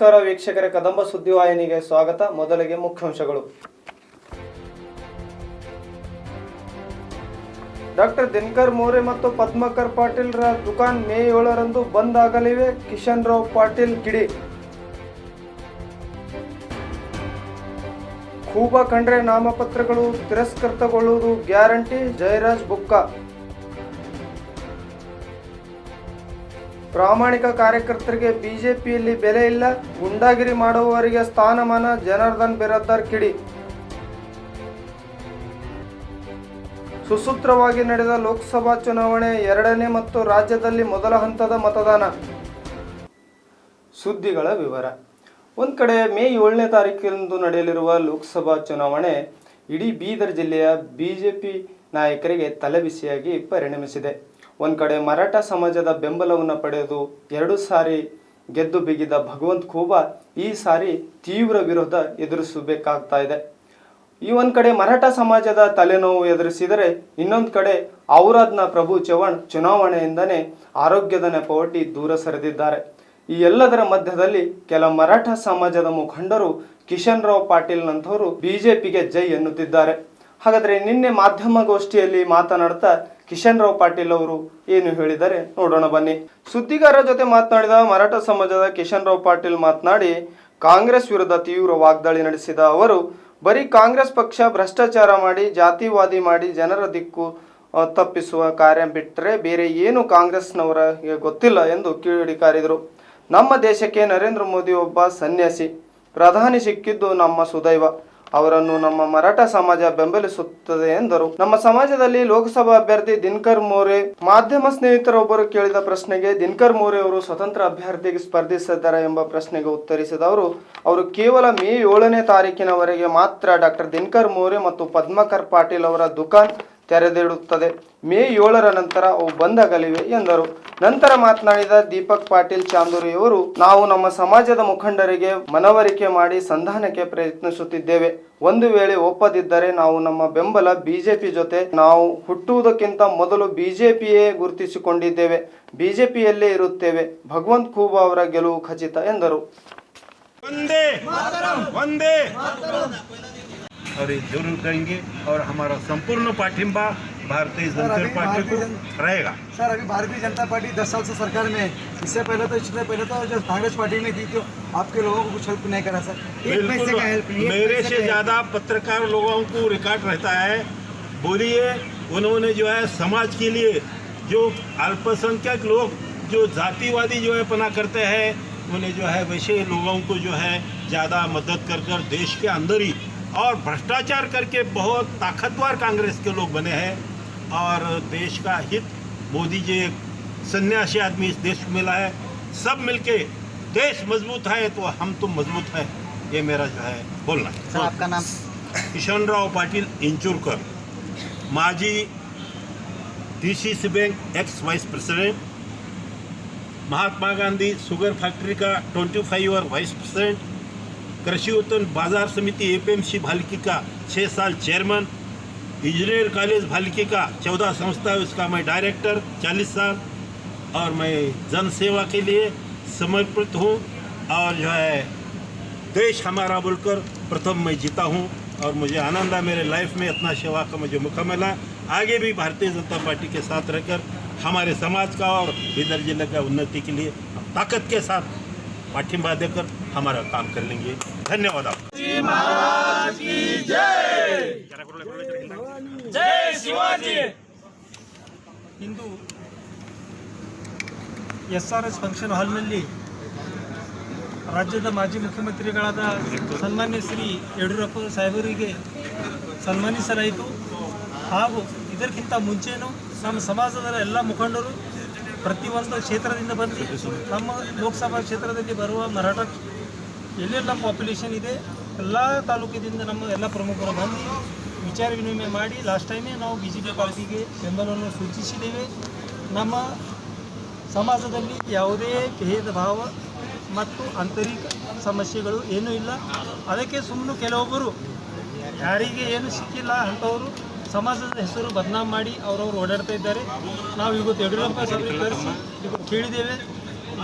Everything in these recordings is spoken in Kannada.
ನಮಸ್ಕಾರ ವೀಕ್ಷಕರ, ಕದಂಬ ಸುದ್ದಿವಾಹಿನಿಗೆ ಸ್ವಾಗತ. ಮೊದಲಿಗೆ ಮುಖ್ಯಾಂಶಗಳು. ಡಾಕ್ಟರ್ ದಿನಕರ್ ಮೋರೆ ಮತ್ತು ಪದ್ಮಕರ್ ಪಾಟೀಲ್ ರ ದುಕಾನ್ ಮೇ ಏಳರಂದು ಬಂದ್ ಆಗಲಿವೆ. ಕಿಶನ್ ರಾವ್ ಪಾಟೀಲ್ ಕಿಡಿ ಖೂಬಾ ಖಂಡ್ರೆ ನಾಮಪತ್ರಗಳು ತಿರಸ್ಕೃತಗೊಳ್ಳುವುದು ಗ್ಯಾರಂಟಿ. ಜಯರಾಜ್ ಬುಕ್ಕಾ. ಪ್ರಾಮಾಣಿಕ ಕಾರ್ಯಕರ್ತರಿಗೆ ಬಿಜೆಪಿಯಲ್ಲಿ ಬೆಲೆ ಇಲ್ಲ, ಗುಂಡಾಗಿರಿ ಮಾಡುವವರಿಗೆ ಸ್ಥಾನಮಾನ, ಜನಾರ್ದನ್ ಬಿರಾದಾರ್ ಕಿಡಿ. ಸುಸೂತ್ರವಾಗಿ ನಡೆದ ಲೋಕಸಭಾ ಚುನಾವಣೆ ಎರಡನೇ ಮತ್ತು ರಾಜ್ಯದಲ್ಲಿ ಮೊದಲ ಹಂತದ ಮತದಾನ. ಸುದ್ದಿಗಳ ವಿವರ. ಒಂದು ಕಡೆ ಮೇ ಏಳನೇ ತಾರೀಕಿನಂದು ನಡೆಯಲಿರುವ ಲೋಕಸಭಾ ಚುನಾವಣೆ ಇಡೀ ಬೀದರ್ ಜಿಲ್ಲೆಯ ಬಿಜೆಪಿ ನಾಯಕರಿಗೆ ತಲೆಬಿಸಿಯಾಗಿ ಪರಿಣಮಿಸಿದೆ. ಒಂದು ಕಡೆ ಮರಾಠ ಸಮಾಜದ ಬೆಂಬಲವನ್ನು ಪಡೆದು ಎರಡು ಸಾರಿ ಗೆದ್ದು ಬಿಗಿದ ಭಗವಂತ್ ಖೂಬಾ ಈ ಸಾರಿ ತೀವ್ರ ವಿರೋಧ ಎದುರಿಸಬೇಕಾಗ್ತಾ ಇದೆ. ಈ ಒಂದು ಕಡೆ ಮರಾಠ ಸಮಾಜದ ತಲೆನೋವು ಎದುರಿಸಿದರೆ ಇನ್ನೊಂದು ಕಡೆ ಔರಾದ್ನ ಪ್ರಭು ಚವ್ಹಾಣ್ ಚುನಾವಣೆಯಿಂದನೇ ಆರೋಗ್ಯದ ನೆಪವೊಡ್ಡಿ ದೂರ ಸರಿದಿದ್ದಾರೆ. ಈ ಎಲ್ಲದರ ಮಧ್ಯದಲ್ಲಿ ಕೆಲ ಮರಾಠ ಸಮಾಜದ ಮುಖಂಡರು ಕಿಶನ್ ರಾವ್ ಪಾಟೀಲ್ನಂಥವರು ಬಿಜೆಪಿಗೆ ಜೈ ಎನ್ನುತ್ತಿದ್ದಾರೆ. ಹಾಗಾದರೆ ನಿನ್ನೆ ಮಾಧ್ಯಮಗೋಷ್ಠಿಯಲ್ಲಿ ಮಾತನಾಡ್ತಾ ಕಿಶನ್ ರಾವ್ ಪಾಟೀಲ್ ಅವರು ಏನು ಹೇಳಿದ್ದಾರೆ ನೋಡೋಣ ಬನ್ನಿ. ಸುದ್ದಿಗಾರರ ಜೊತೆ ಮಾತನಾಡಿದ ಮರಾಠ ಸಮಾಜದ ಕಿಶನ್ ರಾವ್ ಪಾಟೀಲ್ ಮಾತನಾಡಿ, ಕಾಂಗ್ರೆಸ್ ವಿರುದ್ಧ ತೀವ್ರ ವಾಗ್ದಾಳಿ ನಡೆಸಿದ ಅವರು, ಬರೀ ಕಾಂಗ್ರೆಸ್ ಪಕ್ಷ ಭ್ರಷ್ಟಾಚಾರ ಮಾಡಿ, ಜಾತಿವಾದಿ ಮಾಡಿ ಜನರ ದಿಕ್ಕು ತಪ್ಪಿಸುವ ಕಾರ್ಯ ಬಿಟ್ಟರೆ ಬೇರೆ ಏನು ಕಾಂಗ್ರೆಸ್ನವರಿಗೆ ಗೊತ್ತಿಲ್ಲ ಎಂದು ಕಿಡಿಕಾರಿದರು. ನಮ್ಮ ದೇಶಕ್ಕೆ ನರೇಂದ್ರ ಮೋದಿ ಒಬ್ಬ ಸನ್ಯಾಸಿ. ಪ್ರಧಾನಿ ಸಿಕ್ಕಿದ್ದು ನಮ್ಮ ಸುದೈವ. ಅವರನ್ನು ನಮ್ಮ ಮರಾಠ ಸಮಾಜ ಬೆಂಬಲಿಸುತ್ತದೆ ಎಂದರು. ನಮ್ಮ ಸಮಾಜದಲ್ಲಿ ಲೋಕಸಭಾ ಅಭ್ಯರ್ಥಿ ದಿನಕರ್ ಮೋರೆ, ಮಾಧ್ಯಮ ಸ್ನೇಹಿತರೊಬ್ಬರು ಕೇಳಿದ ಪ್ರಶ್ನೆಗೆ ದಿನಕರ್ ಮೋರೆ ಅವರು ಸ್ವತಂತ್ರ ಅಭ್ಯರ್ಥಿಗೆ ಸ್ಪರ್ಧಿಸಿದ್ದಾರೆ ಎಂಬ ಪ್ರಶ್ನೆಗೆ ಉತ್ತರಿಸಿದ ಅವರು ಅವರು ಕೇವಲ ಮೇ ಏಳನೇ ತಾರೀಕಿನವರೆಗೆ ಮಾತ್ರ ಡಾಕ್ಟರ್ ದಿನಕರ್ ಮೋರೆ ಮತ್ತು ಪದ್ಮಕರ್ ಪಾಟೀಲ್ ಅವರ ದುಕಾನ್ ತೆರೆದಿಡುತ್ತದೆ. ಮೇ ಏಳರ ನಂತರ ಅವು ಬಂದಾಗಲಿವೆ ಎಂದರು. ನಂತರ ಮಾತನಾಡಿದ ದೀಪಕ್ ಪಾಟೀಲ್ ಚಾಂದೂರಿಯವರು, ನಾವು ನಮ್ಮ ಸಮಾಜದ ಮುಖಂಡರಿಗೆ ಮನವರಿಕೆ ಮಾಡಿ ಸಂಧಾನಕ್ಕೆ ಪ್ರಯತ್ನಿಸುತ್ತಿದ್ದೇವೆ. ಒಂದು ವೇಳೆ ಒಪ್ಪದಿದ್ದರೆ ನಾವು ನಮ್ಮ ಬೆಂಬಲ ಬಿಜೆಪಿ ಜೊತೆ ನಾವು ಹುಟ್ಟುವುದಕ್ಕಿಂತ ಮೊದಲು ಬಿಜೆಪಿಯೇ ಗುರುತಿಸಿಕೊಂಡಿದ್ದೇವೆ. ಬಿಜೆಪಿಯಲ್ಲೇ ಇರುತ್ತೇವೆ. ಭಗವಂತ್ ಖೂಬ ಅವರ ಗೆಲುವು ಖಚಿತ ಎಂದರು. ಒಂದೇ ಒಂದೇ और ये ज़रूर करेंगे और हमारा संपूर्ण पाठिंबा भारतीय जनता पार्टी को रहेगा। सर अभी भारतीय जनता पार्टी दस साल से सरकार में है। इससे पहले तो इससे पहले तो जब कांग्रेस पार्टी में थी तो आपके लोगों को कुछ हेल्प नहीं करा सर। बिल्कुल मेरे से ज़्यादा पत्रकार लोगों को रिकॉर्ड रहता है। बोलिए उन्होंने जो है समाज के लिए जो अल्पसंख्यक लोग जो जातिवादी जो है पना करते हैं उन्हें जो है वैसे लोगों को जो है ज़्यादा मदद कर कर देश के अंदर ही और भ्रष्टाचार करके बहुत ताकतवर कांग्रेस के लोग बने हैं और देश का हित मोदी जी एक सन्यासी आदमी इस देश को मिला है। सब मिलके देश मज़बूत है तो हम तुम मज़बूत हैं ये मेरा जो है बोलना। है सर आपका नाम? किशनराव पाटील इंचुरकर माजी D C C bank ex vice president Mahatma Gandhi sugar factory का 25 ईयर वाइस प्रेसिडेंट कृषि उत्पन्न बाज़ार समिति एपीएमसी भालकी का छः साल चेयरमैन इंजीनियर कॉलेज भालकी का चौदह संस्था है, उसका मैं डायरेक्टर चालीस साल, और मैं जन सेवा के लिए समर्पित हूँ, और जो है, देश हमारा बोलकर प्रथम मैं जीता हूँ, और मुझे आनंद है मेरे लाइफ में, इतना सेवा का मुझे मौका मिला आगे भी भारतीय जनता पार्टी के साथ रहकर, हमारे समाज का और इधर ज़िले का उन्नति के लिए ताकत के साथ पाठिंबा देकर हमारा काम कर लेंगे धन्यवाद आप ಇಂದು ಎಸ್ ಆರ್ ಎಸ್ ಫಂಕ್ಷನ್ ಹಾಲ್ನಲ್ಲಿ ರಾಜ್ಯದ ಮಾಜಿ ಮುಖ್ಯಮಂತ್ರಿಗಳಾದ ಸನ್ಮಾನ್ಯ ಶ್ರೀ ಯಡಿಯೂರಪ್ಪ ಸಾಹೇಬರಿಗೆ ಸನ್ಮಾನಿಸಲಾಯಿತು ಹಾಗೂ ಇದಕ್ಕಿಂತ ಮುಂಚೆನೂ ನಮ್ಮ ಸಮಾಜದ ಎಲ್ಲ ಮುಖಂಡರು ಪ್ರತಿಯೊಂದು ಕ್ಷೇತ್ರದಿಂದ ಬಂದು ನಮ್ಮ ಲೋಕಸಭಾ ಕ್ಷೇತ್ರದಲ್ಲಿ ಬರುವ ಮರಾಠ ಎಲ್ಲೆಲ್ಲ ಪಾಪ್ಯುಲೇಷನ್ ಇದೆ, ಎಲ್ಲ ತಾಲೂಕಿನಿಂದ ನಮ್ಮ ಎಲ್ಲ ಪ್ರಮುಖರು ಬಂದು ವಿಚಾರ ವಿನಿಮಯ ಮಾಡಿ ಲಾಸ್ಟ್ ಟೈಮೇ ನಾವು ಬಿ ಜೆ ಪಿ ಪಾರ್ಟಿಗೆ ಬೆಂಬಲವನ್ನು ಸೂಚಿಸಿದ್ದೇವೆ. ನಮ್ಮ ಸಮಾಜದಲ್ಲಿ ಯಾವುದೇ ಭೇದ ಭಾವ ಮತ್ತು ಆಂತರಿಕ ಸಮಸ್ಯೆಗಳು ಏನೂ ಇಲ್ಲ. ಅದಕ್ಕೆ ಸುಮ್ಮನೆ ಕೆಲವೊಬ್ಬರು ಯಾರಿಗೆ ಏನು ಸಿಕ್ಕಿಲ್ಲ ಅಂಥವರು ಸಮಾಜದ ಹೆಸರು ಬದನಾಮ್ ಮಾಡಿ ಅವರವರು ಓಡಾಡ್ತಾ ಇದ್ದಾರೆ. ನಾವು ಇವತ್ತು ಯಡಿಯೂರಪ್ಪ ಸಭೆ ಕರೆಸಿ ಕೇಳಿದ್ದೇವೆ.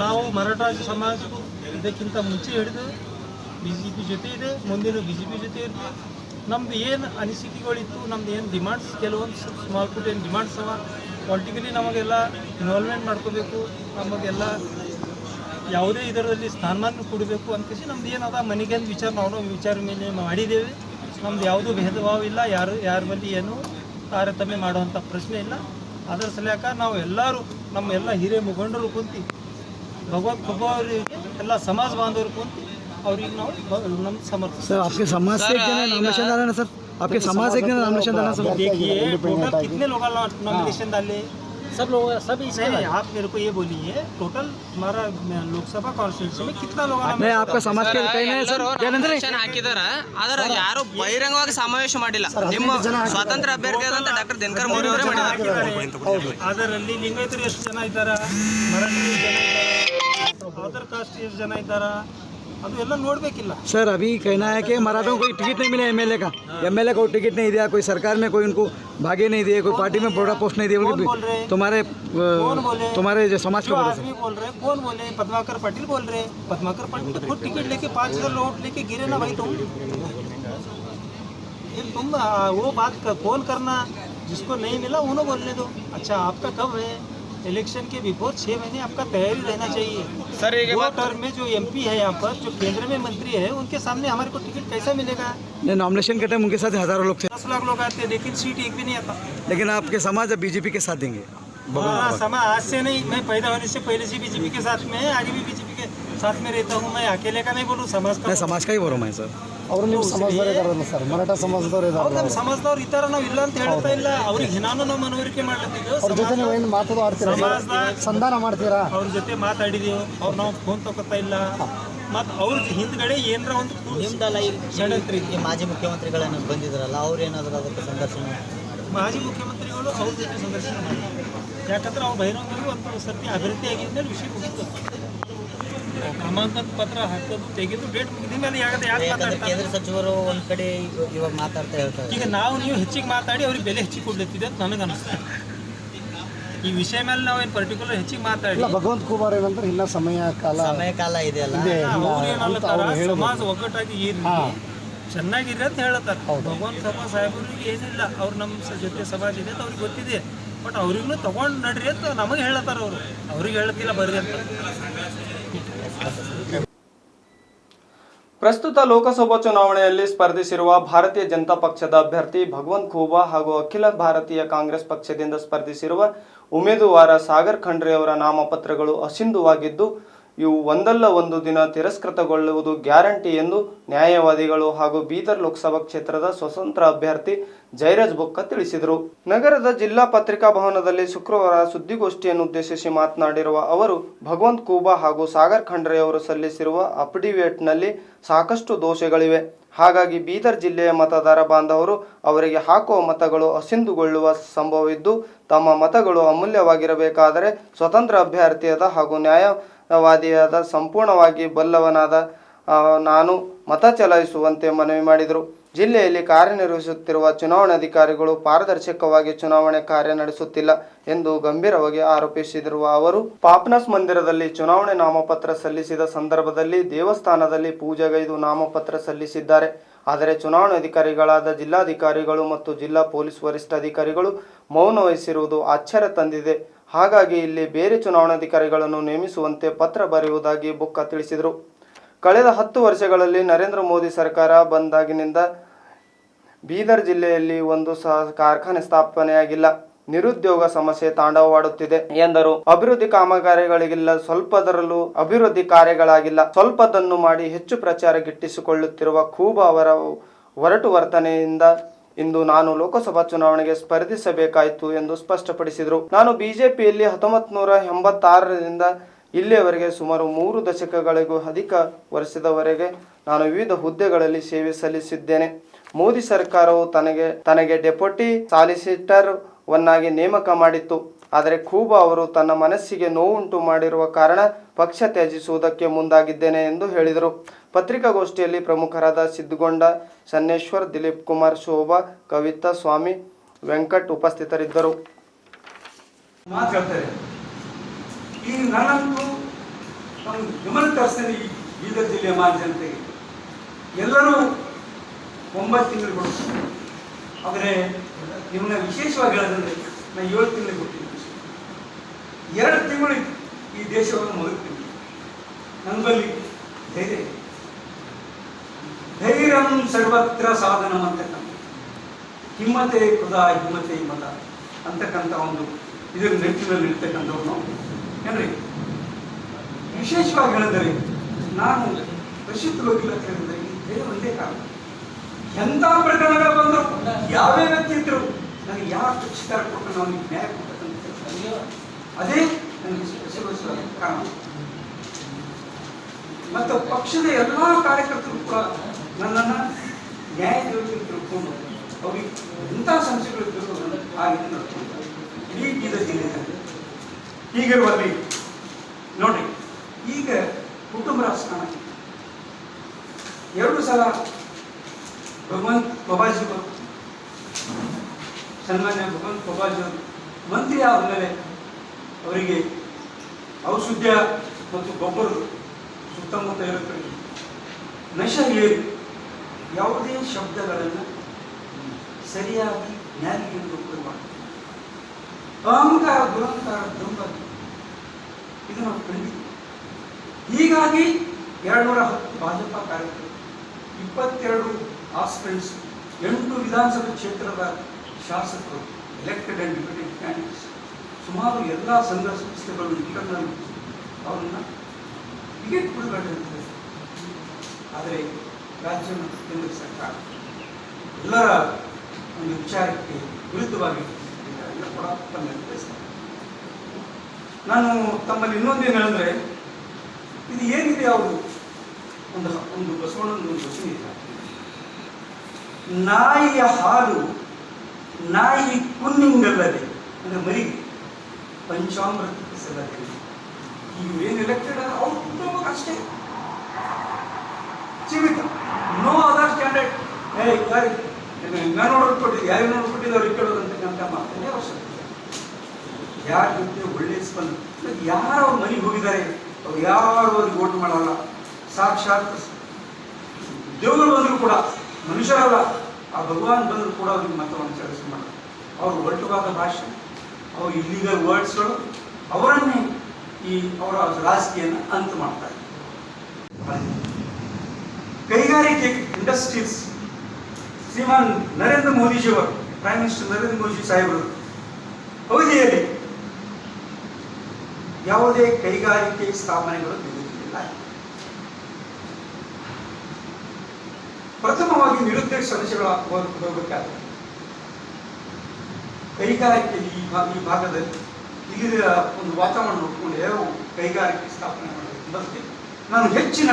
ನಾವು ಮರಾಠ ಸಮಾಜ ಇದಕ್ಕಿಂತ ಮುಂಚೆ ಹಿಡಿದು ಬಿ ಜೆ ಪಿ ಜೊತೆ ಇದೆ, ಮುಂದಿನ ಬಿ ಜೆ ಪಿ ಜೊತೆ ಇರಲಿ. ನಮ್ದು ಏನು ಅನಿಸಿಕೆಗಳಿತ್ತು, ನಮ್ದು ಏನು ಡಿಮಾಂಡ್ಸ್ ಕೆಲವೊಂದು ಸ್ಮಾಲ್ ಫುಟ್ ಏನು ಡಿಮಾಂಡ್ಸ್ ಅವ ಪೊಲಿಟಿಕಲಿ ನಮಗೆಲ್ಲ ಇನ್ವಾಲ್ವ್ಮೆಂಟ್ ಮಾಡ್ಕೋಬೇಕು, ನಮಗೆಲ್ಲ ಯಾವುದೇ ಇದರಲ್ಲಿ ಸ್ಥಾನಮಾನ ಕೊಡಬೇಕು ಅಂತೇಳಿ ನಮ್ದು ಏನದ ಮನೆಗೇನು ವಿಚಾರ ನಾವು ವಿಚಾರ ಮೇಲೆ ಮಾಡಿದ್ದೇವೆ ನಮ್ದು ಯಾವುದೂ ಭೇದ ಭಾವ ಇಲ್ಲ ಯಾರು, ಯಾರ ಬಳಿ ಏನು ತಾರತಮ್ಯ ಮಾಡುವಂಥ ಪ್ರಶ್ನೆ ಇಲ್ಲ. ಅದರ ಸಲಕ ನಾವು ಎಲ್ಲರೂ, ನಮ್ಮೆಲ್ಲ ಹಿರಿಯ ಮುಖಂಡರು ಕುಂತು ಭಗವಂತ ಒಬ್ಬ ಅವರಿಗೆ ಎಲ್ಲ ಸಮಾಜ ಬಾಂಧವರು ಕುಂತು ಅವ್ರಿಗೆ ನಾವು ಬ- ನಮ್ಮ ಸಮರ್ಥ सर आपके समाज से एक जना नॉमिनेशन डाला ना सर आपके समाज से एक जना नॉमिनेशन डाला सर देखिए टोटल कितने लोग नॉमिनेशन डाले सब लोग सब नहीं नहीं आप मेरे को ये बोलिए टोटल हमारा लोकसभा कॉन्स्टिट्यूंसी में कितना लोग नहीं आपका समाज के कहीं नहीं सर जानते नहीं ನಾಮಿನೇಷನ್ ಹಾಕಿದಾರ ಆದ್ರೆ ಯಾರು ಬಹಿರಂಗವಾಗಿ ಸಮಾವೇಶ ಮಾಡಿಲ್ಲ ನಿಮ್ಮ ಸ್ವಾತಂತ್ರ್ಯ ಅಭ್ಯರ್ಥಿ ಆದಂತ ಡಾಕ್ಟರ್ ದಿನಕರ್ ಮೋದಿ ಅವರೇ ಮಾಡಿದ್ದಾರೆ ಅದರಲ್ಲಿ ಲಿಂಗಾಯತರು ಎಷ್ಟು ಜನ ಇದ್ದಾರ ಮರಾಠಿ ಎಷ್ಟು ಜನ ಇದ್ದಾರ ಅದರ್ ಕಾಸ್ಟ್ ಎಷ್ಟು ಜನ ಇದ್ದಾರ ಅದು ಎಲ್ಲ ನೋಡ್ಬೇಕಿಲ್ಲ सर अभी कहना है कि मराठों को कोई टिकट नहीं मिला एमएलए का एमएलए को टिकट नहीं दिया कोई सरकार में कोई उनको भागे नहीं दिए कोई पार्टी में बड़ा पोस्ट नहीं दिया कौन उनकी बोल रहे? तुम्हारे कौन बोले? अ, तुम्हारे जो समाज जो का बोले सर आदमी बोल रहे कौन बोले पद्माकर पाटिल बोल रहे पद्माकर पाटिल तो खुद टिकट लेके पाँच हजार लोट लेके गिरे ना भाई तुम ये तुम आ, वो बात कर, कौन करना जिसको नहीं मिला उन्हें बोलने दो अच्छा आपका कब है इलेक्शन के बिफोर छः महीने आपका तैयारी रहना चाहिए। सर एक दो टर्म में जो एमपी है यहाँ पर जो केंद्र में मंत्री है उनके सामने हमारे को टिकट कैसा मिलेगा? नहीं नॉमिनेशन के टाइम उनके साथ हज़ारों लोग थे। दस लाख लोग आते हैं लेकिन सीट एक भी नहीं आता। लेकिन आपके समाज अब बीजेपी के साथ देंगे। हाँ समा आज से नहीं मैं पैदा होने से पहले से बीजेपी के साथ में है आज भी बीजेपी के साथ में रहता हूँ मैं अकेले का नहीं बोलूँ समाज का मैं समाज का ही बोल रहा हूँ मैं सर ಅವರು ನಿಮ್ಮ ಸಮಾಜದವರೇ ಇದಾರಲ್ಲ ಸರ್ ಮರಾಠ ಸಮಾಜದವರು ಇದ್ದಾರೆ ನಮ್ಮ ಸಮಾಜದವ್ರು ಇದ್ದಾರ ನಾವು ಇಲ್ಲ ಅಂತ ಹೇಳ್ತಾ ಇಲ್ಲ ಅವ್ರಿಗೆ ನಾನು ನಾವು ಮನವರಿಕೆ ಮಾಡ್ಲತ್ತಿದ್ದೆವು ಸಮಾಜದ ಸಂಧಾನ ಮಾಡ್ತೀರಾ ಅವ್ರ ಜೊತೆ ಮಾತಾಡಿದೆವು ಅವ್ರು ನಾವು ಫೋನ್ ತಗೋತಾ ಇಲ್ಲ ಮತ್ತು ಅವ್ರ ಹಿಂದ್ಗಡೆ ಏನರ ಒಂದು ನಿಮ್ದಲ್ಲ ಈ ಷಡ್ಯಂತ್ರ ಇದೆ. ಈ ಮಾಜಿ ಮುಖ್ಯಮಂತ್ರಿಗಳನ್ನ ಬಂದಿದ್ರಲ್ಲ ಅವ್ರು ಏನಾದ್ರು ಅದಕ್ಕೆ ಸಂದರ್ಶನ ಮಾಜಿ ಮುಖ್ಯಮಂತ್ರಿಗಳು ಅವ್ರ ಜೊತೆ ಸಂದರ್ಶನ ಮಾಡಿದ್ರು ಯಾಕಂದ್ರೆ ಅವ್ರು ಬಹಿರಂಗವಾಗಿ ಒಂದು ಸರ್ತಿ ಅಭಿವೃದ್ಧಿ ಆಗಿದ್ಮೇಲೆ ವಿಷಯ ಮುಗಿತು. ನಾಮಾಂಕನ ಪತ್ರ ಹಾಕೋದು ತೆಗೆದು ಡೇಟ್ ಮುಗಿದ ಮೇಲೆ ಯಾಕಂದ್ರೆ ಮಾತಾಡ್ತಾರೆ? ಕೇಂದ್ರ ಸಚಿವರು ಒಂದ್ ಕಡೆ ಇವಾಗ ಮಾತಾಡ್ತಾ ಹೇಳ್ತಾರೆ. ಈಗ ನಾವು ನೀವು ಹೆಚ್ಚಿಗೆ ಮಾತಾಡಿ ಅವ್ರಿಗೆ ಬೆಲೆ ಹೆಚ್ಚಿಗೆ ಕೊಡ್ಲತ್ತಿದೆ ಅಂತ ನನಗೆ ಅನಿಸ್ತದೆ ಈ ವಿಷಯ ಮೇಲೆ ಏನು ಪರ್ಟಿಕ್ಯುಲರ್ ಹೆಚ್ಚಿಗೆ ಮಾತಾಡಿ? ಭಗವಂತ ಕುಮಾರ್ ಏನಂದ್ರೆ ಇಲ್ಲ ಸಮಯ ಕಾಲ ಸಮಯ ಕಾಲ ಇದೆಯಲ್ಲ ಅವ್ರು ಏನಲ್ಲತ್ತಾರ ಸಮಾಜ ಒಗ್ಗಟ್ಟಾಗಿ ಚೆನ್ನಾಗಿದೆ ಅಂತ ಹೇಳತ್ತಾರ ಭಗವಂತ ಸಭಾ ಸಾಹೇಬರಿಗೆ ಏನಿಲ್ಲ ಅವ್ರು ನಮ್ಮ ಜೊತೆ ಸಮಾಜ ಇದೆ ಅಂತ ಅವ್ರಿಗೆ ಗೊತ್ತಿದೆ. ಬಟ್ ಅವ್ರಿಗೂ ತಗೊಂಡು ನಡ್ರಿ ಅಂತ ನಮಗೆ ಹೇಳತ್ತಾರ ಅವರು. ಅವ್ರಿಗೆ ಹೇಳ್ತಿಲ್ಲ ಬರ್ರಿ ಅಂತ. ಪ್ರಸ್ತುತ ಲೋಕಸಭಾ ಚುನಾವಣೆಯಲ್ಲಿ ಸ್ಪರ್ಧಿಸಿರುವ ಭಾರತೀಯ ಜನತಾ ಪಕ್ಷದ ಅಭ್ಯರ್ಥಿ ಭಗವಂತ್ ಖೂಬಾ ಹಾಗೂ ಅಖಿಲ ಭಾರತೀಯ ಕಾಂಗ್ರೆಸ್ ಪಕ್ಷದಿಂದ ಸ್ಪರ್ಧಿಸಿರುವ ಉಮೇದುವಾರ ಸಾಗರ್ ಖಂಡ್ರೆ ಅವರ ನಾಮಪತ್ರಗಳು ಅಸಿಂಧುವಾಗಿದ್ದು ಇವು ಒಂದಲ್ಲ ಒಂದು ದಿನ ತಿರಸ್ಕೃತಗೊಳ್ಳುವುದು ಗ್ಯಾರಂಟಿ ಎಂದು ನ್ಯಾಯವಾದಿಗಳು ಹಾಗೂ ಬೀದರ್ ಲೋಕಸಭಾ ಕ್ಷೇತ್ರದ ಸ್ವತಂತ್ರ ಅಭ್ಯರ್ಥಿ ಜೈರಾಜ್ ಬೊಕ್ಕ ತಿಳಿಸಿದರು. ನಗರದ ಜಿಲ್ಲಾ ಪತ್ರಿಕಾ ಭವನದಲ್ಲಿ ಶುಕ್ರವಾರ ಸುದ್ದಿಗೋಷ್ಠಿಯನ್ನು ಉದ್ದೇಶಿಸಿ ಮಾತನಾಡಿರುವ ಅವರು, ಭಗವಂತ್ ಕೂಬಾ ಹಾಗೂ ಸಾಗರ್ ಖಂಡ್ರೆ ಅವರು ಸಲ್ಲಿಸಿರುವ ಅಪ್ಡಿವೇಟ್ನಲ್ಲಿ ಸಾಕಷ್ಟು ದೋಷಗಳಿವೆ. ಹಾಗಾಗಿ ಬೀದರ್ ಜಿಲ್ಲೆಯ ಮತದಾರ ಬಾಂಧವರು ಅವರಿಗೆ ಹಾಕುವ ಮತಗಳು ಅಸಿಂಧುಗೊಳ್ಳುವ ಸಂಭವವಿದ್ದು, ತಮ್ಮ ಮತಗಳು ಅಮೂಲ್ಯವಾಗಿರಬೇಕಾದರೆ ಸ್ವತಂತ್ರ ಅಭ್ಯರ್ಥಿಯಾದ ಹಾಗೂ ನ್ಯಾಯವಾದಿಯಾದ ಸಂಪೂರ್ಣವಾಗಿ ಬಲ್ಲವನಾದ ನಾನು ಮತ ಚಲಾಯಿಸುವಂತೆ ಮನವಿ ಮಾಡಿದರು. ಜಿಲ್ಲೆಯಲ್ಲಿ ಕಾರ್ಯನಿರ್ವಹಿಸುತ್ತಿರುವ ಚುನಾವಣಾಧಿಕಾರಿಗಳು ಪಾರದರ್ಶಕವಾಗಿ ಚುನಾವಣೆ ಕಾರ್ಯ ನಡೆಸುತ್ತಿಲ್ಲ ಎಂದು ಗಂಭೀರವಾಗಿ ಆರೋಪಿಸಿರುವ ಅವರು, ಪಾಪ್ನಸ್ ಮಂದಿರದಲ್ಲಿ ಚುನಾವಣೆ ನಾಮಪತ್ರ ಸಲ್ಲಿಸಿದ ಸಂದರ್ಭದಲ್ಲಿ ದೇವಸ್ಥಾನದಲ್ಲಿ ಪೂಜೆಗೈದು ನಾಮಪತ್ರ ಸಲ್ಲಿಸಿದ್ದಾರೆ. ಆದರೆ ಚುನಾವಣಾಧಿಕಾರಿಗಳಾದ ಜಿಲ್ಲಾಧಿಕಾರಿಗಳು ಮತ್ತು ಜಿಲ್ಲಾ ಪೊಲೀಸ್ ವರಿಷ್ಠಾಧಿಕಾರಿಗಳು ಮೌನ ವಹಿಸಿರುವುದು ಆಶ್ಚರ್ಯ ತಂದಿದೆ. ಹಾಗಾಗಿ ಇಲ್ಲಿ ಬೇರೆ ಚುನಾವಣಾಧಿಕಾರಿಗಳನ್ನು ನೇಮಿಸುವಂತೆ ಪತ್ರ ಬರೆಯುವುದಾಗಿ ಬುಕ್ಕ ತಿಳಿಸಿದರು. ಕಳೆದ ಹತ್ತು ವರ್ಷಗಳಲ್ಲಿ ನರೇಂದ್ರ ಮೋದಿ ಸರ್ಕಾರ ಬಂದಾಗಿನಿಂದ ಬೀದರ್ ಜಿಲ್ಲೆಯಲ್ಲಿ ಒಂದು ಸಹ ಕಾರ್ಖಾನೆ ಸ್ಥಾಪನೆಯಾಗಿಲ್ಲ. ನಿರುದ್ಯೋಗ ಸಮಸ್ಯೆ ತಾಂಡವವಾಡುತ್ತಿದೆ ಎಂದರು. ಅಭಿವೃದ್ಧಿ ಕಾಮಗಾರಿಗಳಿಗಿಲ್ಲ, ಸ್ವಲ್ಪದರಲ್ಲೂ ಅಭಿವೃದ್ಧಿ ಕಾರ್ಯಗಳಾಗಿಲ್ಲ. ಸ್ವಲ್ಪದನ್ನು ಮಾಡಿ ಹೆಚ್ಚು ಪ್ರಚಾರ ಗಿಟ್ಟಿಸಿಕೊಳ್ಳುತ್ತಿರುವ ಖೂಬ ಅವರ ಒರಟು ವರ್ತನೆಯಿಂದ ಇಂದು ನಾನು ಲೋಕಸಭಾ ಚುನಾವಣೆಗೆ ಸ್ಪರ್ಧಿಸಬೇಕಾಯಿತು ಎಂದು ಸ್ಪಷ್ಟಪಡಿಸಿದರು. ನಾನು ಬಿಜೆಪಿಯಲ್ಲಿ ಹತ್ತೊಂಬತ್ತು ನೂರ ಎಂಬತ್ತಾರರಿಂದ ಇಲ್ಲಿಯವರೆಗೆ ಸುಮಾರು ಮೂರು ದಶಕಗಳಿಗೂ ಅಧಿಕ ವರ್ಷದವರೆಗೆ ನಾನು ವಿವಿಧ ಹುದ್ದೆಗಳಲ್ಲಿ ಸೇವೆ ಸಲ್ಲಿಸಿದ್ದೇನೆ. ಮೋದಿ ಸರ್ಕಾರವು ತನಗೆ ತನಗೆ ಡೆಪ್ಯೂಟಿ ಸಾಲಿಸಿಟರ್ ವನ್ನಾಗಿ ನೇಮಕ ಮಾಡಿತ್ತು. ಆದರೆ ಖೂಬಾ ಅವರು ತನ್ನ ಮನಸ್ಸಿಗೆ ನೋವುಂಟು ಮಾಡಿರುವ ಕಾರಣ ಪಕ್ಷ ತ್ಯಜಿಸುವುದಕ್ಕೆ ಮುಂದಾಗಿದ್ದೇನೆ ಎಂದು ಹೇಳಿದರು. ಪತ್ರಿಕಾಗೋಷ್ಠಿಯಲ್ಲಿ ಪ್ರಮುಖರಾದ ಸಿದ್ದುಗೊಂಡ ಸನ್ನೇಶ್ವರ್, ದಿಲೀಪ್ ಕುಮಾರ್ ಶೋಭಾ, ಕವಿತಾ ಸ್ವಾಮಿ, ವೆಂಕಟ್ ಉಪಸ್ಥಿತರಿದ್ದರು. ಎಲ್ಲರೂ ಒಂಬತ್ತು ತಿಂಗಳು ಕೊಡ್ತಾರೆ. ಆದರೆ ನಿಮ್ಮನ್ನ ವಿಶೇಷವಾಗಿ ಹೇಳೋದಂದ್ರೆ ನಾನು ಏಳು ತಿಂಗಳು ಕೊಟ್ಟಿದ್ದೀನಿ ಎರಡು ತಿಂಗಳು ಈ ದೇಶವನ್ನು ನನ್ನ ಬಳಿ ಧೈರ್ಯ ಇದೆ. ಧೈರ್ಯಂ ಸರ್ವತ್ರ ಸಾಧನಂ ಅಂತಕ್ಕಂಥ ಹಿಮ್ಮತೆ ಪದ ಹಿಮ್ಮತೆ ಮತ ಅಂತಕ್ಕಂಥ ಒಂದು ಇದರ ನೆಚ್ಚಿನಲ್ಲಿ ಇರ್ತಕ್ಕಂಥವ್ರು ಏನ್ರಿ ವಿಶೇಷವಾಗಿ ಹೇಳಿದರೆ ನಾನು ಪ್ರಸಿದ್ಧ ಅಂತ ಹೇಳಿದ್ರೆ ಈ ಧೈರ್ಯ ಒಂದೇ ಕಾರಣ ಎಂಥ ಪ್ರಕರಣಗಳು ಬಂದರು ಯಾವ್ಯಾವ ವ್ಯಕ್ತಿ ಇದ್ರು ನನಗೆ ಯಾವ ಶಿಕ್ಷಕರ ಕೊಟ್ಟು ನಾವು ನ್ಯಾಯ ಕೊಡ್ತಕ್ಕಂಥ. ಅದೇ ನನಗೆ ಸ್ಪೆಷಲಿಸುವ ಕಾರಣ, ಮತ್ತು ಪಕ್ಷದ ಎಲ್ಲ ಕಾರ್ಯಕರ್ತರು ಕೂಡ ನನ್ನನ್ನು ನ್ಯಾಯ ದೇವತೆ ತಿಳ್ಕೊಂಡು ಅವ್ರಿಗೆ ಎಂಥ ಸಂಸ್ಥೆಗಳು ತಿಳ್ಕೊಂಡು ಆ ರೀತಿ ನಡ್ಕೊಂಡು ಇಡೀ ಬೀದರ್ ಜಿಲ್ಲೆಯಲ್ಲಿ ಹೀಗಿರುವಲ್ಲಿ ನೋಡಿ ಈಗ ಕುಟುಂಬ ರಾಜಕಾರಣ. ಎರಡು ಸಲ ಭಗವಂತ್ ಬಾಬಾಜಿ ಅವರು ಸನ್ಮಾನ್ಯ ಭಗವಂತ್ ಬಾಬಾಜಿ ಅವರು ಮಂತ್ರಿ ಆದಮೇಲೆ ಅವರಿಗೆ ಔಷಧ್ಯ ಮತ್ತು ಗೊಬ್ಬರ ಸುತ್ತಮುತ್ತ ಇರುತ್ತೆ ನಶ ಏರಿ ಯಾವುದೇ ಶಬ್ದಗಳನ್ನು ಸರಿಯಾಗಿ ಜ್ಞಾನಿಗೆ ಉಪಯೋಗ ಮಾಡ್ತೀವಿ ಅಹಂಕಾರ, ದುರಂಕಾರ ದುರಂಗ ಇದು ನಾವು ಕಂಡಿದ್ದೀವಿ ಹೀಗಾಗಿ ಎರಡುನೂರ ಹತ್ತು ಭಾಜಪ ಕಾರ್ಯಕರ್ತರು, ಇಪ್ಪತ್ತೆರಡು ಆಸ್ಪಿರೆಂಟ್ಸ್ ಎಂಟು ವಿಧಾನಸಭಾ ಕ್ಷೇತ್ರದ ಶಾಸಕರು ಎಲೆಕ್ಟೆಡ್ ಆ್ಯಂಡ್ ಡಿಪ್ಯೂಟೆಡ್ ಕ್ಯಾಂಡಿಡೇಟ್ಸ್ ಸುಮಾರು ಎಲ್ಲ ಸಂಘ ಸಂಸ್ಥೆಗಳು ಇಟ್ಕೊಂಡು ಅವರನ್ನು ಟಿಕೆಟ್ ಕೊಡಬೇಕಂತಿದೆ ಆದರೆ ರಾಜ್ಯ ಮತ್ತು ಕೇಂದ್ರ ಸರ್ಕಾರ ಎಲ್ಲರ ಒಂದು ವಿಚಾರಕ್ಕೆ ವಿರುದ್ಧವಾಗಿ ನಾನು ತಮ್ಮಲ್ಲಿ ಇನ್ನೊಂದೇನು ಹೇಳಿದ್ರೆ, ಇದು ಏನಿದೆ ಅವರು? ಒಂದು ಒಂದು ಬಸವಣ್ಣನ ಒಂದು ವಚನ ನಾಯಿಯ ಹಾಲು, ನಾಯಿ ಕುನ್ನಿಂಗಲ್ಲದೆ, ಅಂದರೆ ಮರಿಗೆ ಪಂಚಾಮೃತಕ್ಕೆ ಸಲಹೆ ಇವು ಏನು ಎಲೆಕ್ಟೆಡ್ ಅವ್ರ ಕುಟುಂಬಕ್ಕೆ ಅಷ್ಟೇ. ಸೀಮಿತ ನೋ ಅದರ್ ಸ್ಟ್ಯಾಂಡರ್ಡ್ ಏ ಯಾರು? ನಾನು ನೋಡೋದು ಕೊಟ್ಟಿದ್ದು ಯಾರು ನೋಡೋದು ಕೊಟ್ಟಿದ್ದು ಅವ್ರಿಗೆ ಕೇಳೋದಂತಕ್ಕಂಥ ಮಾತನ್ನೇ ಅವಶ್ಯಕ ಯಾರ ಜೊತೆ ಒಳ್ಳೆ ಸ್ಪಂದ ಯಾರು ಅವ್ರ ಮನೆಗೆ ಹೋಗಿದ್ದಾರೆ? ಅವ್ರು ಯಾರು ಅವ್ರಿಗೆ ಓಟ್ ಮಾಡಲ್ಲ. ಸಾಕ್ಷಾತ್ ದೇವರು ಬಂದರೂ ಕೂಡ, ಮನುಷ್ಯರಲ್ಲ. ಆ ಭಗವಾನ್ ಬಂದರೂ ಕೂಡ ಅವ್ರಿಗೆ ಮತವನ್ನು ಚಲಿಸಿ ಮಾಡಲ್ಲ ಅವ್ರು ಒಟ್ಟುವಾದ ಭಾಷೆ. ಅವ್ರ ಇಲ್ಲಿಗಲ್ ವರ್ಡ್ಸ್ಗಳು ಅವರನ್ನೇ ಈ ಅವರ ರಾಜಕೀಯನ ಮಾಡ್ತಾ ಮಾಡ್ತಾರೆ ಕೈಗಾರಿಕೆ ಇಂಡಸ್ಟ್ರೀಸ್, ಶ್ರೀಮಾನ್ ನರೇಂದ್ರ ಮೋದಿಜಿಯವರು ಪ್ರೈಮ್ ಮಿನಿಸ್ಟರ್ ನರೇಂದ್ರ ಮೋದಿ ಸಾಹೇಬರು, ಅವಧಿಯಲ್ಲಿ ಯಾವುದೇ ಕೈಗಾರಿಕೆ ಸ್ಥಾಪನೆಗಳು ನಿಲ್ಲುತ್ತಿಲ್ಲ ಪ್ರಥಮವಾಗಿ ನಿರುದ್ಯೋಗ ಸಮಸ್ಯೆಗಳ ಹೋಗಬೇಕಾದ್ರೆ ಕೈಗಾರಿಕೆ ಈ ಭಾಗದಲ್ಲಿ ಇಲ್ಲಿನ ಒಂದು ವಾತಾವರಣ ನೋಡಿಕೊಂಡು ಯಾವ ಕೈಗಾರಿಕೆ ಸ್ಥಾಪನೆ ಮಾಡಬೇಕು ಬಗ್ಗೆ ನಾನು ಹೆಚ್ಚಿನ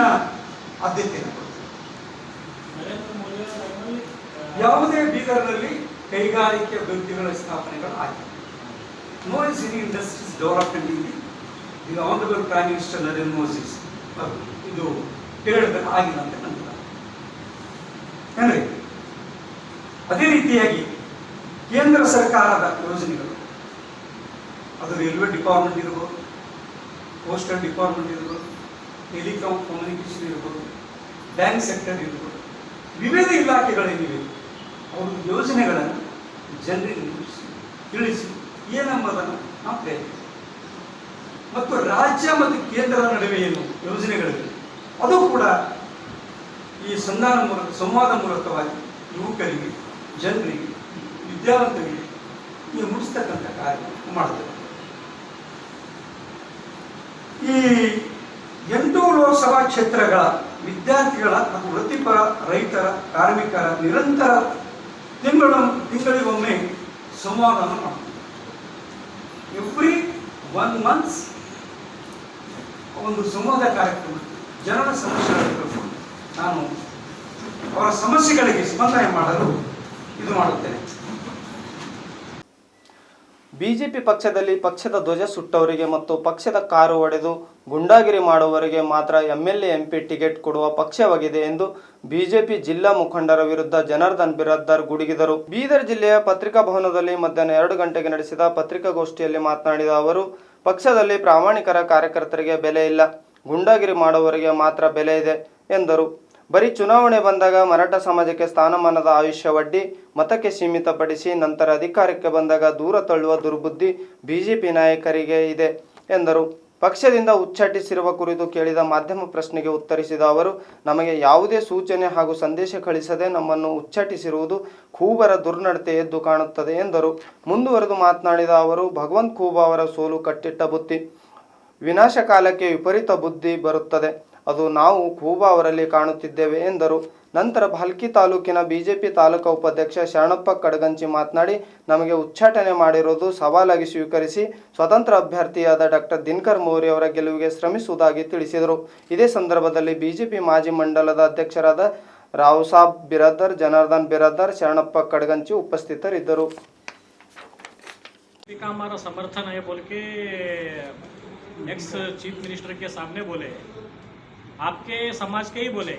ಆದ್ಯತೆಯನ್ನು ಕೊಡ್ತೇನೆ. ಯಾವುದೇ ಬೀದರ್ನಲ್ಲಿ ಕೈಗಾರಿಕೆ ಅಭಿವೃದ್ಧಿಗಳ ಸ್ಥಾಪನೆಗಳು ಆಗಿವೆ no is in industries development ಇಲ್ಲಿ. ಇದು honourable prime minister Narendra Modi ಇದು ಹೇಳಿದಾಗ ಆಗಿಲ್ಲ ಅಂತ ನಂತರ ಏನ್ರಿ ಅದೇ ರೀತಿಯಾಗಿ ಕೇಂದ್ರ ಸರ್ಕಾರದ ಯೋಜನೆಗಳು ಅದು ರೈಲ್ವೆ ಡಿಪಾರ್ಟ್ಮೆಂಟ್ ಇರ್ಬೋದು ಪೋಸ್ಟಲ್ ಡಿಪಾರ್ಟ್ಮೆಂಟ್ ಇರ್ಬೋದು ಟೆಲಿಕಾಮ್ ಕಮ್ಯುನಿಕೇಷನ್ ಇರ್ಬೋದು ಬ್ಯಾಂಕ್ ಸೆಕ್ಟರ್ ಇರ್ಬೋದು, ವಿವಿಧ ಇಲಾಖೆಗಳೇನಿವೆ ಅವರು ಯೋಜನೆಗಳನ್ನು ಜನರಿಗೆ ಮುಗಿಸಿ ತಿಳಿಸಿ ಏನೆಂಬುದನ್ನು ನಾವು ಪ್ರಯತ್ನ ಮತ್ತು ರಾಜ್ಯ ಮತ್ತು ಕೇಂದ್ರದ ನಡುವೆ ಏನು ಯೋಜನೆಗಳಿವೆ, ಅದು ಕೂಡ ಈ ಸಂಧಾನ ಮೂಲಕ, ಸಂವಾದ ಮೂಲಕವಾಗಿ ಯುವಕರಿಗೆ, ಜನರಿಗೆ, ವಿದ್ಯಾವಂತರಿಗೆ ನೀವು ಮುಗಿಸ್ತಕ್ಕಂಥ ಕಾರ್ಯ ಮಾಡ್ತೇವೆ ಈ ಎಂಟು ಲೋಕಸಭಾ ಕ್ಷೇತ್ರಗಳ ವಿದ್ಯಾರ್ಥಿಗಳ ಹಾಗೂ ವೃತ್ತಿಪರ ರೈತರ, ಕಾರ್ಮಿಕರ ನಿರಂತರ ತಿಂಗಳು, ತಿಂಗಳಿಗೊಮ್ಮೆ ಸಂವಾದವನ್ನು ಮಾಡ್ತೀವಿ. ಎವ್ರಿ ಒನ್ ಮಂತ್ಸ್ ಒಂದು ಸಂವಾದ ಕಾರ್ಯಕ್ರಮ, ಜನರ ಸಮಸ್ಯೆಗಳನ್ನು ನಾನು ಅವರ ಸಮಸ್ಯೆಗಳಿಗೆ ಸ್ಪಂದನೆ ಮಾಡಲು ಇದು ಮಾಡುತ್ತೇನೆ. ಬಿಜೆಪಿ ಪಕ್ಷದಲ್ಲಿ ಪಕ್ಷದ ಧ್ವಜ ಸುಟ್ಟವರಿಗೆ ಮತ್ತು ಪಕ್ಷದ ಕಾರು ಒಡೆದು ಗುಂಡಾಗಿರಿ ಮಾಡುವವರಿಗೆ ಮಾತ್ರ ಎಂಎಲ್ಎ, ಎಂಪಿ ಟಿಕೆಟ್ ಕೊಡುವ ಪಕ್ಷವಾಗಿದೆ ಎಂದು ಬಿಜೆಪಿ ಜಿಲ್ಲಾ ಮುಖಂಡರ ವಿರುದ್ಧ ಜನಾರ್ದನ್ ಬಿರಾದ್ದಾರ್ ಗುಡುಗಿದರು. ಬೀದರ್ ಜಿಲ್ಲೆಯ ಪತ್ರಿಕಾ ಭವನದಲ್ಲಿ ಮಧ್ಯಾಹ್ನ ಎರಡು ಗಂಟೆಗೆ ನಡೆಸಿದ ಪತ್ರಿಕಾಗೋಷ್ಠಿಯಲ್ಲಿ ಮಾತನಾಡಿದ ಅವರು, ಪಕ್ಷದಲ್ಲಿ ಪ್ರಾಮಾಣಿಕರ ಕಾರ್ಯಕರ್ತರಿಗೆ ಬೆಲೆ ಇಲ್ಲ, ಗುಂಡಾಗಿರಿ ಮಾಡುವವರಿಗೆ ಮಾತ್ರ ಬೆಲೆ ಇದೆ, ಎಂದರು. ಬರೀ ಚುನಾವಣೆ ಬಂದಾಗ ಮರಾಠ ಸಮಾಜಕ್ಕೆ ಸ್ಥಾನಮಾನದ ಆಯುಷ್ಯ ಒಡ್ಡಿ, ಮತಕ್ಕೆ ಸೀಮಿತಪಡಿಸಿ ನಂತರ ಅಧಿಕಾರಕ್ಕೆ ಬಂದಾಗ ದೂರ ತಳ್ಳುವ ದುರ್ಬುದ್ಧಿ ಬಿಜೆಪಿ ನಾಯಕರಿಗೆ ಇದೆ, ಎಂದರು. ಪಕ್ಷದಿಂದ ಉಚ್ಚಾಟಿಸಿರುವ ಕುರಿತು ಕೇಳಿದ ಮಾಧ್ಯಮ ಪ್ರಶ್ನೆಗೆ ಉತ್ತರಿಸಿದ ಅವರು, ನಮಗೆ ಯಾವುದೇ ಸೂಚನೆ ಹಾಗೂ ಸಂದೇಶ ಕಳಿಸದೆ ನಮ್ಮನ್ನು ಉಚ್ಚಾಟಿಸಿರುವುದು ಖೂಬರ ದುರ್ನಡತೆ ಎದ್ದು ಕಾಣುತ್ತದೆ, ಎಂದರು. ಮುಂದುವರೆದು ಮಾತನಾಡಿದ ಅವರು, ಭಗವಂತ್ ಖೂಬ ಅವರ ಸೋಲು ಕಟ್ಟಿಟ್ಟ ಬುತ್ತಿ ವಿನಾಶ ಕಾಲಕ್ಕೆ ವಿಪರೀತ ಬುದ್ಧಿ ಬರುತ್ತದೆ. ಅದು ನಾವು ಖೂಬಾ ಅವರಲ್ಲಿ ಕಾಣುತ್ತಿದ್ದೇವೆ ಎಂದರು ನಂತರ ಭಾಲ್ಕಿ ತಾಲೂಕಿನ ಬಿಜೆಪಿ ತಾಲೂಕಾ ಉಪಾಧ್ಯಕ್ಷ ಶರಣಪ್ಪ ಕಡಗಂಚಿ ಮಾತನಾಡಿ ನಮಗೆ ಉಚ್ಚಾಟನೆ ಮಾಡಿರುವುದು ಸವಾಲಾಗಿ ಸ್ವೀಕರಿಸಿ ಸ್ವತಂತ್ರ ಅಭ್ಯರ್ಥಿಯಾದ ಡಾಕ್ಟರ್ ದಿನಕರ್ ಮೌರ್ಯ ಅವರ ಗೆಲುವಿಗೆ ಶ್ರಮಿಸುವುದಾಗಿ ತಿಳಿಸಿದರು ಇದೇ ಸಂದರ್ಭದಲ್ಲಿ ಬಿಜೆಪಿ ಮಾಜಿ ಮಂಡಲದ ಅಧ್ಯಕ್ಷರಾದ ರಾವ್ ಸಾಬ್ ಬಿರಾದರ್ ಜನಾರ್ದನ್ ಬಿರಾದರ್ ಶರಣಪ್ಪ ಕಡಗಂಚಿ ಉಪಸ್ಥಿತರಿದ್ದರು का हमारा समर्थन है बोल के एक्स चीफ मिनिस्टर के सामने बोले आपके समाज के ही बोले।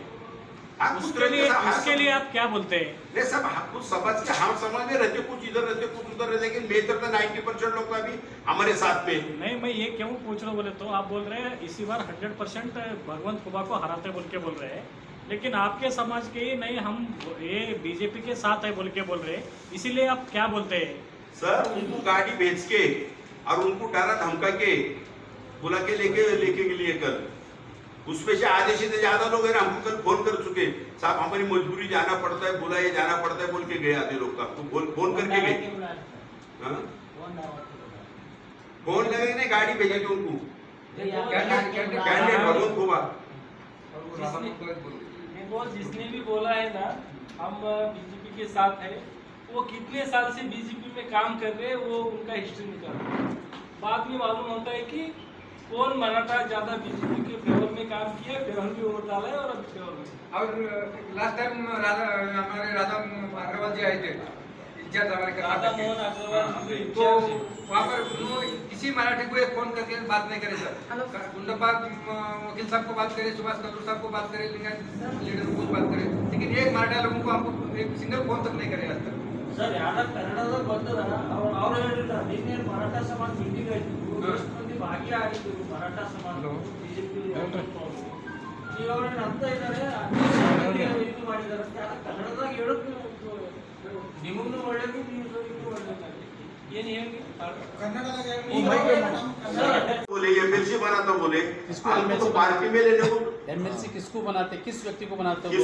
उसके लिए उसके लिए आप क्या बोलते हैं? सब कुछ समझ के हम समझ में रहते कुछ इधर रहते कुछ उधर रहते लेकिन मेजर तो नाइन्टी परसेंट लोग अभी हमारे साथ में। नहीं मैं ये क्यों पूछ रहा हूँ बोले? तो आप बोल रहे हैं इसी बार हंड्रेड परसेंट भगवंत खुबा को हराते बोल के बोल रहे हैं। लेकिन आपके समाज के ही नहीं हम ये बीजेपी के साथ है बोल के बोल रहे हैं। इसीलिए आप क्या बोलते हैं? सर उनको गाड़ी बेच के और उनको डरा धमका के बुला के लेके लेके के लिए कल उसमें से आधे से ज़्यादा लोग है ना, हमको कल फ़ोन कर चुके साहब हमारी मजबूरी जाना पड़ता है बुलाइए जाना पड़ता है बोल के गए आधे लोग का। तो फ़ोन फ़ोन करके गए। हाँ? फ़ोन लगे नहीं गाड़ी भेजे थे उनको। कैंडिडेट भगवंत खुबा जिसने भी बोला है ना हम बीजेपी के साथ है वो कितने साल से बीजेपी में काम कर रहे हैं वो उनका हिस्ट्री निकाल बाद में मालूम होता है कि कौन मराठा ज़्यादा बीजेपी के में काम किया फेवर में वोट डाला है और अभी फेवर में और लास्ट टाइम राधा हमारे राधा अग्रवाल जी आए थे इंचार्ज हमारे राधा कर्नाटक के। मोहन अग्रवाल जी तो इंचार्ज है। वहाँ पर उन्होंने किसी मराठी को एक फोन करके बात नहीं करे सर गुंडप्पा अम, वकील साहब को बात करे सुभाष कपूर साहब को बात करे लिंगायत लीडर को बात करे लेकिन एक मराठा लोगों को हमको एक सिंगल फोन तक नहीं करे आज तक ಸರ್ ಯಾರ ಕನ್ನಡದಲ್ಲಿ ಬಂದದ ಅವ್ರು ಅವ್ರು ಹೇಳಿದ್ದಾರೆ ನಿನ್ನೆ ಮರಾಠ ಸಮಾಜ ಮೀಟಿಂಗ್ ಆಯ್ತು ಎಷ್ಟು ಮಂದಿ ಭಾಗಿಯಾಗಿದ್ರು ಮರಾಠ ಸಮಾಜ ನಿಮಗೂ ಒಳ್ಳೇದು तो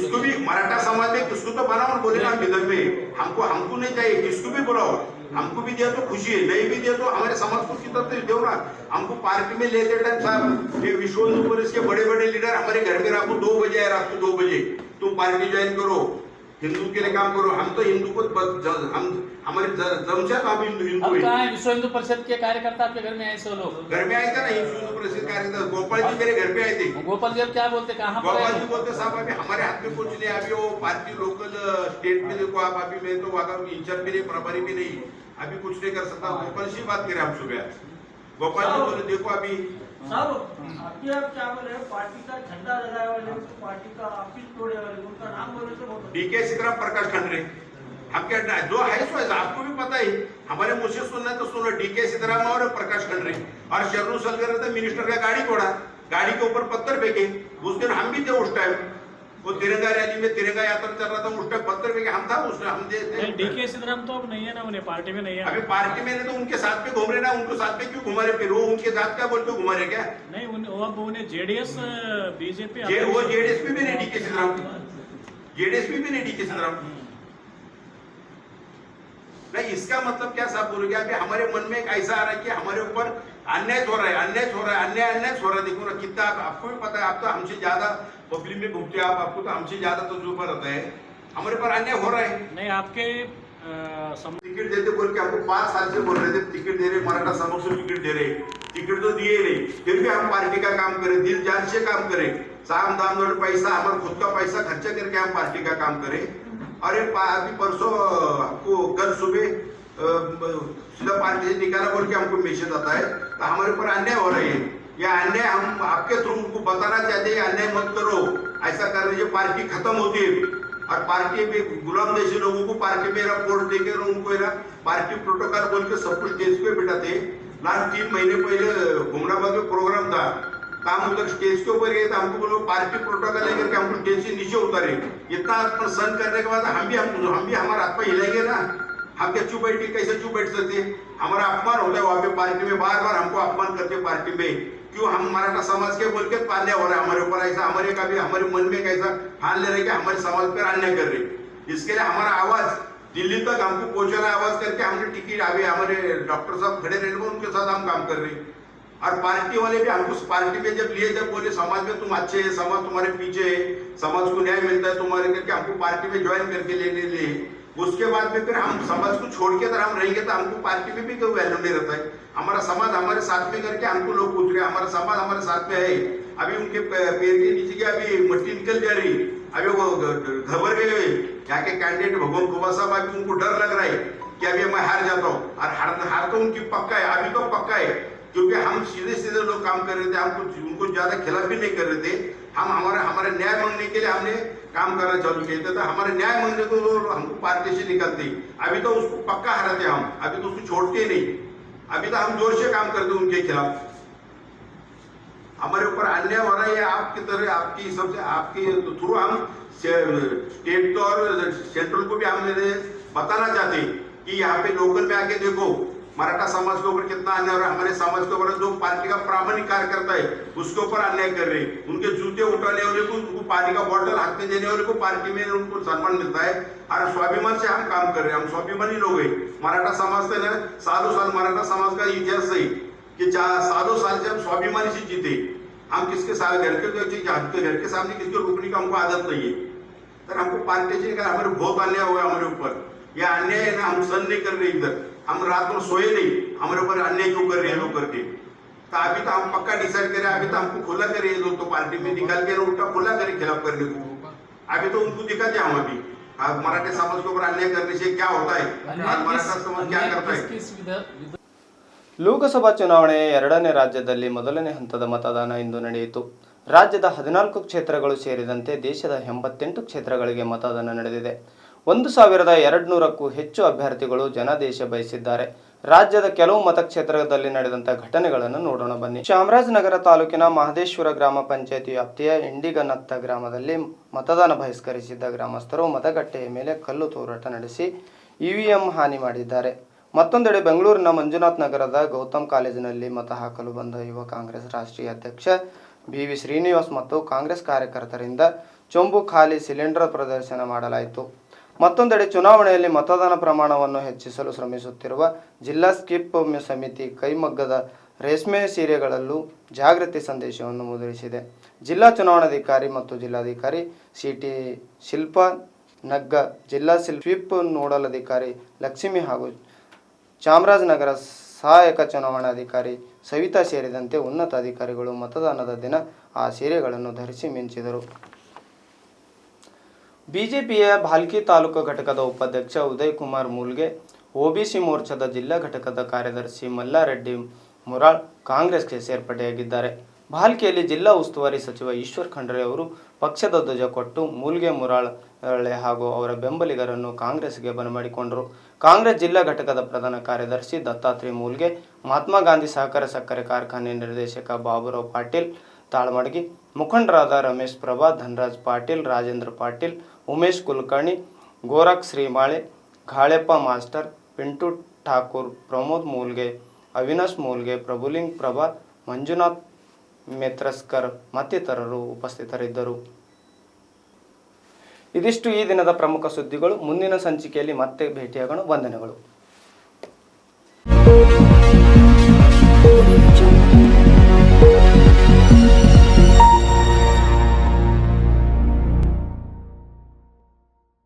तो हमको हमको नहीं चाहिए किसको भी बुलाओ। हमको भी दिया तो खुशी है नहीं भी दिया तो हमारे समाज को कितना तो दो ना। हमको पार्टी में लेते टाइम साहब ये विश्व पुलिस के बड़े बड़े लीडर हमारे घर में रात को दो बजे है रात को दो बजे। तुम पार्टी ज्वाइन करो। हिंदू के लिए काम करो हम तो हिंदू को हम हमारे जमशेद हम हिंदू हिंदू है। है? विश्व हिंदू परिषद के कार्यकर्ता आपके घर में आए सौ लोग। घर में आए थे ना हिंदू हिंदू परिषद कार्यकर्ता गोपाल जी मेरे घर पे आए थे। गोपाल जी अब क्या बोलते कहाँ गोपाल जी बोलते साहब अभी हमारे हाथ में कुछ नहीं अभी वो पार्टी लोकल स्टेट में देखो आप अभी मैं तो वहाँ का इंचार्ज भी नहीं प्रभारी भी नहीं अभी कुछ नहीं कर सकता। गोपाल जी बात करें हम सुबह। गोपाल जी बोले देखो अभी साहब अभी आप क्या बोले हो? पार्टी का झंडा लगाए वाले उनको पार्टी का ऑफिस तोड़े वाले उनका नाम बोले हो तो डीके डी प्रकाश खंडरे हम क्या जो है सो है आपको भी पता ही हमारे मुझे सुनना तो सुनो डीके सीताराम और प्रकाश खंडरे। और शरणु सलगर मिनिस्टर का गाड़ी घोड़ा गाड़ी के ऊपर पत्थर फेंके उस दिन हम भी थे उस टाइम वो तिरंगा रैली में तिरंगा यात्रा चल रहा था उस टाइम पत्थर फेंके हम था उस हम थे डी के सीताराम तो अब नहीं है ना उन्हें पार्टी में नहीं है। अभी पार्टी में तो उनके साथ में घूम रहे ना उनको साथ में क्यों घुमा रहे? फिर वो उनके साथ क्या बोलते घुमा रहे क्या? नहीं उन, अब उन्हें जेडीएस बीजेपी जे वो जेडीएसपी भी नहीं डी के सीताराम जेडीएसपी भी नहीं डी के सीताराम नहीं इसका मतलब क्या साहब बोलोगे? अभी हमारे मन में एक ऐसा आ रहा है कि हमारे ऊपर अन्याय हो रहा है अन्याय हो रहा है अन्याय अन्याय हो रहा है। देखो ना कितना आपको भी पता है आप तो हमसे ज़्यादा पब्लिक में घूमते आप आपको तो हमसे ज़्यादा तजुर्बा रहता है हमारे पर अन्याय हो रहा है। नहीं आपके सम- टिकट देते बोल के हमको पाँच साल से बोल रहे थे टिकट दे रहे मराठा समाज से टिकट दे रहे टिकट तो दिए नहीं। फिर भी हम पार्टी का काम करें दिल जान से काम करें। साम दाम दौड़ पैसा हमारा खुद का पैसा खर्चा करके हम पार्टी का काम करें। पा- अभी परसों आपको कल सुबह सीधा पार्टी से निकाला बोल के हमको मैसेज आता है तो हमारे ऊपर अन्याय हो रही है। ये अन्याय हम आपके थ्रू उनको बताना चाहते हैं अन्याय मत करो। ऐसा करने से पार्टी खत्म होती है। और पार्टी में गुलाम जैसे लोगों को पार्टी में रिपोर्ट देकर उनको ना पार्टी प्रोटोकॉल बोल के सब कुछ स्टेज पे बिठाते लास्ट तीन महीने पहले घुमराबाद में प्रोग्राम था। काम उधर स्टेज के ऊपर गए थे हमको बोलो पार्टी प्रोटोकॉल लेकर के हमको स्टेज से नीचे उतारे। इतना अपन सहन करने के बाद हम भी हम हम भी हमारा हाथ हिलेंगे ना। हम क्या चुप बैठे कैसे चुप बैठ सकते हमारा अपमान होता है वहाँ पे पार्टी में बार बार हमको अपमान करते पार्टी में। क्यों हम मराठा समाज के बोल के पाल्या हो रहा है? हमारे ऊपर ऐसा हमारे कभी हमारे मन में कैसा हाल ले रहे कि हमारे समाज पर अन्याय कर रहे इसके लिए हमारा आवाज दिल्ली तक हमको पहुंचाना आवाज करके हमने टिकट आवे हमारे डॉक्टर साहब खड़े रहे उनके साथ हम काम कर रहे हैं। और पार्टी वाले भी हमको पार्टी में जब लिए जब बोले समाज में तुम अच्छे हैं समाज तुम्हारे पीछे है समाज को न्याय मिलता है तुम्हारे करके हमको पार्टी में ज्वाइन करके लेने लिए। ले। उसके बाद में फिर हम समाज को छोड़ के अगर हम रहेंगे तो हमको पार्टी में भी कोई वैल्यू नहीं रहता है? हमारा समाज हमारे साथ में करके हमको लोग पूछ रहे हमारा समाज हमारे साथ में है। अभी उनके पैर के नीचे की अभी मट्टी निकल जा रही। अभी वो घबर गए यहाँ के कैंडिडेट भगवान कुमार साहब अभी उनको डर लग रहा है कि अभी मैं हार जाता हूँ। और हार हार तो उनकी पक्का है, अभी तो पक्का है। क्योंकि हम सीधे सीधे लोग काम कर रहे थे, हम कुछ, उनको ज़्यादा खिलाफ भी नहीं कर रहे थे। हम हमारे हमारे न्याय मांगने के लिए हमने काम करना चालू किया। था तो हमारे न्याय मांगने को वो हमको पार्टी से निकलते। अभी तो उसको पक्का हराते हम। अभी तो उसको छोड़ते नहीं। अभी तो हम ज़ोर से काम करते उनके खिलाफ। हमारे ऊपर अन्याय हो रहा है आपकी तरह, आपकी सबसे आपके थ्रू हम स्टेट और सेंट्रल को भी हम बताना चाहते कि यहाँ पे लोकल में आके देखो। मराठा समाज के ऊपर कितना अन्याय हो रहा है? हमारे समाज के ऊपर जो पार्टी का प्रामाणिक कार्यकर्ता है, उसके ऊपर अन्याय कर रहे उनके जूते उठाने वाले को, उनको पानी का बॉटल हाथ में देने वाले को पार्टी में उनको सम्मान मिलता है। और स्वाभिमान से हम काम कर रहे हैं। हम स्वाभिमानी लोग हैं। मराठा समाज से ना, सालों साल मराठा समाज का इतिहास है कि सालों साल से हम स्वाभिमानी से जीते हम किसके साथ, घर के घर के सामने किसको रोकने का हमको आदत नहीं है। हमको पार्टी से हमारे बहुत अन्याय हुआ हमारे ऊपर। ये अन्याय है ना हम सहन नहीं कर रहे इधर हम रात को सोए नहीं हमारे ऊपर अन्याय क्यों कर रहे हैं लोग करके तो अभी तो हम पक्का डिसाइड करें अभी तो हमको खुला करें लोग तो पार्टी में निकाल के उल्टा खुला करें खिलाफ करने को अभी तो उनको दिखाते हम अभी अब मराठी समाज के ऊपर अन्याय करने से क्या होता है आज मराठा समाज क्या करता है किस विधा- विधा- ಲೋಕಸಭಾ ಚುನಾವಣೆಯ ಎರಡನೇ ರಾಜ್ಯದಲ್ಲಿ ಮೊದಲನೇ ಹಂತದ ಮತದಾನ ಇಂದು ನಡೆಯಿತು ರಾಜ್ಯದ ಹದಿನಾಲ್ಕು ಕ್ಷೇತ್ರಗಳು ಸೇರಿದಂತೆ ದೇಶದ ಎಂಬತ್ತೆಂಟು ಕ್ಷೇತ್ರಗಳಿಗೆ ಮತದಾನ ನಡೆದಿದೆ ಒಂದು ಸಾವಿರದ ಎರಡು ನೂರಕ್ಕೂ ಹೆಚ್ಚು ಅಭ್ಯರ್ಥಿಗಳು ಜನಾದೇಶ ಬಯಸಿದ್ದಾರೆ. ರಾಜ್ಯದ ಕೆಲವು ಮತಕ್ಷೇತ್ರದಲ್ಲಿ ನಡೆದಂಥ ಘಟನೆಗಳನ್ನು ನೋಡೋಣ ಬನ್ನಿ. ಚಾಮರಾಜನಗರ ತಾಲೂಕಿನ ಮಹದೇಶ್ವರ ಗ್ರಾಮ ಪಂಚಾಯತಿ ವ್ಯಾಪ್ತಿಯ ಇಂಡಿಗನತ್ತ ಗ್ರಾಮದಲ್ಲಿ ಮತದಾನ ಬಹಿಷ್ಕರಿಸಿದ್ದ ಗ್ರಾಮಸ್ಥರು ಮತಗಟ್ಟೆಯ ಮೇಲೆ ಕಲ್ಲು ತೂರಾಟ ನಡೆಸಿ ಇವಿಎಂ ಹಾನಿ ಮಾಡಿದ್ದಾರೆ. ಮತ್ತೊಂದೆಡೆ ಬೆಂಗಳೂರಿನ ಮಂಜುನಾಥ್ ನಗರದ ಗೌತಮ್ ಕಾಲೇಜಿನಲ್ಲಿ ಮತ ಹಾಕಲು ಬಂದ ಯುವ ಕಾಂಗ್ರೆಸ್ ರಾಷ್ಟ್ರೀಯ ಅಧ್ಯಕ್ಷ ಬಿ ವಿ ಶ್ರೀನಿವಾಸ್ ಮತ್ತು ಕಾಂಗ್ರೆಸ್ ಕಾರ್ಯಕರ್ತರಿಂದ ಚೊಂಬು ಖಾಲಿ ಸಿಲಿಂಡರ್ ಪ್ರದರ್ಶನ ಮಾಡಲಾಯಿತು. ಮತ್ತೊಂದೆಡೆ ಚುನಾವಣೆಯಲ್ಲಿ ಮತದಾನ ಪ್ರಮಾಣವನ್ನು ಹೆಚ್ಚಿಸಲು ಶ್ರಮಿಸುತ್ತಿರುವ ಜಿಲ್ಲಾ ಸ್ಕಿಪ್ ಸಮಿತಿ ಕೈಮಗ್ಗದ ರೇಷ್ಮೆ ಸೀರೆಗಳಲ್ಲೂ ಜಾಗೃತಿ ಸಂದೇಶವನ್ನು ಮುದ್ರಿಸಿದೆ. ಜಿಲ್ಲಾ ಚುನಾವಣಾಧಿಕಾರಿ ಮತ್ತು ಜಿಲ್ಲಾಧಿಕಾರಿ ಸಿ ಟಿ ಶಿಲ್ಪಾ ನಗ್ಗ, ಜಿಲ್ಲಾ ಸ್ವಿಪ್ ನೋಡಲ್ ಅಧಿಕಾರಿ ಲಕ್ಷ್ಮಿ ಹಾಗೂ ಚಾಮರಾಜನಗರ ಸಹಾಯಕ ಚುನಾವಣಾಧಿಕಾರಿ ಸವಿತಾ ಸೇರಿದಂತೆ ಉನ್ನತ ಅಧಿಕಾರಿಗಳು ಮತದಾನದ ದಿನ ಆ ಸೀರೆಗಳನ್ನು ಧರಿಸಿ ಮಿಂಚಿದರು. ಬಿಜೆಪಿಯ ಭಾಲ್ಕಿ ತಾಲೂಕು ಘಟಕದ ಉಪಾಧ್ಯಕ್ಷ ಉದಯ್ ಕುಮಾರ್ ಮೂಲ್ಗೆ, ಒಬಿಸಿ ಮೋರ್ಚಾದ ಜಿಲ್ಲಾ ಘಟಕದ ಕಾರ್ಯದರ್ಶಿ ಮಲ್ಲಾರೆಡ್ಡಿ ಮುರಾಳ್ ಕಾಂಗ್ರೆಸ್ಗೆ ಸೇರ್ಪಡೆಯಾಗಿದ್ದಾರೆ. ಭಾಲ್ಕಿಯಲ್ಲಿ ಜಿಲ್ಲಾ ಉಸ್ತುವಾರಿ ಸಚಿವ ಈಶ್ವರ್ ಖಂಡ್ರೆ ಅವರು ಪಕ್ಷದ ಧ್ವಜ ಕೊಟ್ಟು ಮೂಲ್ಗೆ, ಮುರಾಳ್ ಹಾಗೂ ಅವರ ಬೆಂಬಲಿಗರನ್ನು ಕಾಂಗ್ರೆಸ್ಗೆ ಬರಮಾಡಿಕೊಂಡರು. ಕಾಂಗ್ರೆಸ್ ಜಿಲ್ಲಾ ಘಟಕದ ಪ್ರಧಾನ ಕಾರ್ಯದರ್ಶಿ ದತ್ತಾತ್ರೇಯ ಮೂಲ್ಗೆ, ಮಹಾತ್ಮ ಗಾಂಧಿ ಸಹಕಾರ ಸಕ್ಕರೆ ಕಾರ್ಖಾನೆ ನಿರ್ದೇಶಕ ಬಾಬುರಾವ್ ಪಾಟೀಲ್ ತಾಳ್ಮಡಗಿ, ಮುಖಂಡರಾದ ರಮೇಶ್ ಪ್ರಭಾ, ಧನರಾಜ್ ಪಾಟೀಲ್, ರಾಜೇಂದ್ರ ಪಾಟೀಲ್, ಉಮೇಶ್ ಕುಲಕರ್ಣಿ, ಗೋರಖ್ ಶ್ರೀಮಾಳೆ, ಘಾಳೆಪ್ಪ ಮಾಸ್ಟರ್, ಪಿಂಟು ಠಾಕೂರ್ ಪ್ರಮೋದ್ ಮೂಲ್ಗೆ, ಅವಿನಾಶ್ ಮೂಲ್ಗೆ, ಪ್ರಭುಲಿಂಗ್ ಪ್ರಭಾ, ಮಂಜುನಾಥ್ ಮೆತ್ರಸ್ಕರ್ ಮತ್ತಿತರರು ಉಪಸ್ಥಿತರಿದ್ದರು. ಇದಿಷ್ಟು ಈ ದಿನದ ಪ್ರಮುಖ ಸುದ್ದಿಗಳು. ಮುಂದಿನ ಸಂಚಿಕೆಯಲ್ಲಿ ಮತ್ತೆ ಭೇಟಿಯಾಗೋಣ. ವಂದನೆಗಳು.